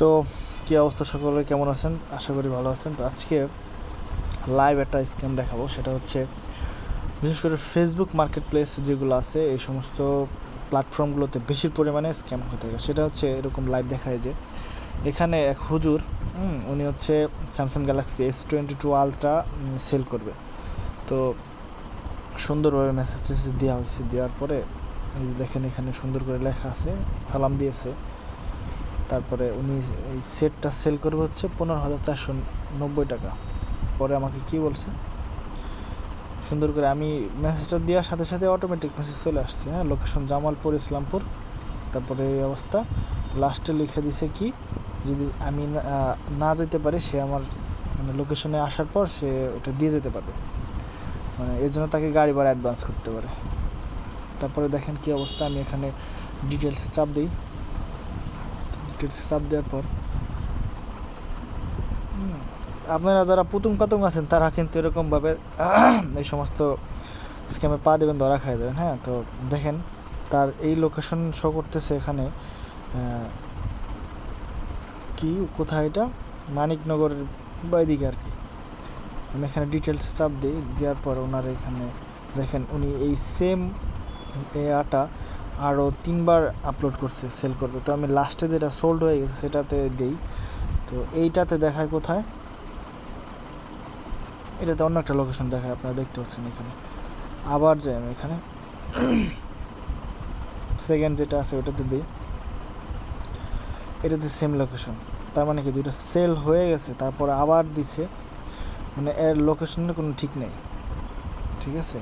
তো, কী অবস্থা সকলে? কেমন আছেন? আশা করি ভালো আছেন। তো আজকে লাইভ একটা স্ক্যাম দেখাবো। সেটা হচ্ছে, বিশেষ করে ফেসবুক মার্কেট প্লেস যেগুলো আছে, এই সমস্ত প্ল্যাটফর্মগুলোতে বেশি পরিমাণে স্ক্যাম হয়ে থাকে। সেটা হচ্ছে এরকম লাইভ দেখায় যে, এখানে এক হুজুর উনি হচ্ছে Samsung Galaxy S twenty two ultra sell করবে। তো সুন্দরভাবে মেসেজ টেসেজ দেওয়া হয়েছে। দেওয়ার পরে দেখেন এখানে সুন্দর করে লেখা আছে, সালাম দিয়েছে। তারপরে উনি এই সেটটা সেল করবে হচ্ছে পনেরো হাজার চারশো নব্বই টাকা। পরে আমাকে কি বলছে? সুন্দর করে আমি মেসেজটা দেওয়ার সাথে সাথে অটোমেটিক মেসেজ চলে আসছে হ্যাঁ? লোকেশন জামালপুর, ইসলামপুর। তারপরে এই অবস্থা। লাস্টে লিখে দিছে কি, যদি আমি না- যেতে পারি, সে আমার মানে লোকেশনে আসার পর সে ওটা দিয়ে যেতে পারবে। মানে এর জন্য তাকে গাড়ি ভাড়া অ্যাডভান্স করতে পারে। তারপরে দেখেন কি অবস্থা, আমি এখানে ডিটেলসে চাপ দিই। ডিটেলসে চাপ দেওয়ার পর। আপনারা যারা পুতুম কাতুম আছেন, তারা কিন্তু এরকমভাবে এই সমস্ত স্ক্যামে পা দেবেন, ধরা খাই যাবেন হ্যাঁ? তো দেখেন, তার এই লোকেশন শো করতেছে এখানে কি, কোথায় এটা? মানিকনগরের বাইদিকে আর কি। আমি এখানে ডিটেলস চাপ দিই, দেওয়ার পর ওনার এখানে দেখেন, উনি এই সেম এয়াটা আরও তিনবার আপলোড করছে সেল করবে। তো আমি লাস্টে যেটা সোল্ড হয়ে গেছে সেটাতে দেই। তো এইটাতে দেখায় কোথায়? এটাতে অন্য একটা লোকেশন দেখায়, আপনারা দেখতে পাচ্ছেন এখানে। আবার যাই আমি এখানে। সেকেন্ড যেটা আছে ওটাতে দিই। এটাতে সেম লোকেশন তার মানে কি, দুইটা সেল হয়ে গেছে, তারপর আবার দিছে। মানে এর লোকেশনের কোনো ঠিক নেই। ঠিক আছে?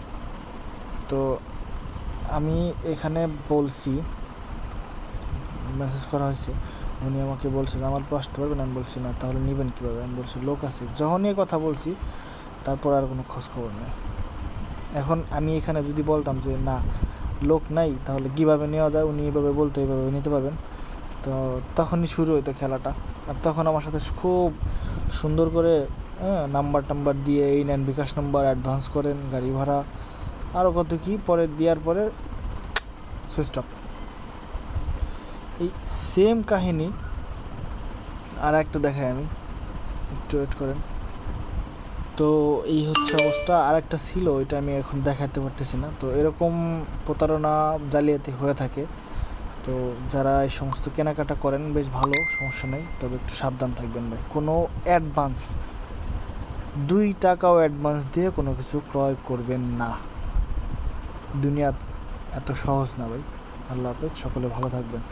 তো আমি এখানে বলছি মেসেজ করা হয়েছে, উনি আমাকে বলছে যে, আমার আসতে পারবেন আমি বলছি, না, তাহলে নেবেন কীভাবে? আমি বলছি, লোক আছে, যখনই কথা বলছি, তারপর আর কোনো খোঁজ খবর নেই। এখন আমি এখানে যদি বলতাম যে, না, লোক নাই, তাহলে কীভাবে নেওয়া যায়? উনি এইভাবে বলতে এইভাবে নিতে পারবেন? তো তখনই শুরু হইতো খেলাটা। আর তখন আমার সাথে খুব সুন্দর করে হ্যাঁ নাম্বার টাম্বার দিয়ে এই নেন বিকাশ নাম্বার, অ্যাডভান্স করেন, গাড়ি ভাড়া আরও কত কি, পরে দেওয়ার পরে সুইচ অফ। এই সেম কাহিনী আর একটা দেখাই আমি, একটু ওয়েট করেন। তো এই হচ্ছে অবস্থা আর একটা ছিল এটা আমি এখন দেখাতে পারতেছি না। তো এরকম প্রতারণা জালিয়াতি হয়ে থাকে। তো যারা এই সমস্ত কেনাকাটা করেন, বেশ ভালো, সমস্যা নেই, তবে একটু সাবধান থাকবেন ভাই। কোনো অ্যাডভান্স দুই টাকাও অ্যাডভান্স দিয়ে কোনো কিছু ক্রয় করবেন না। দুনিয়া এত সহজ না ভাই। আল্লাহ হাফেজ সকলে ভালো থাকবেন।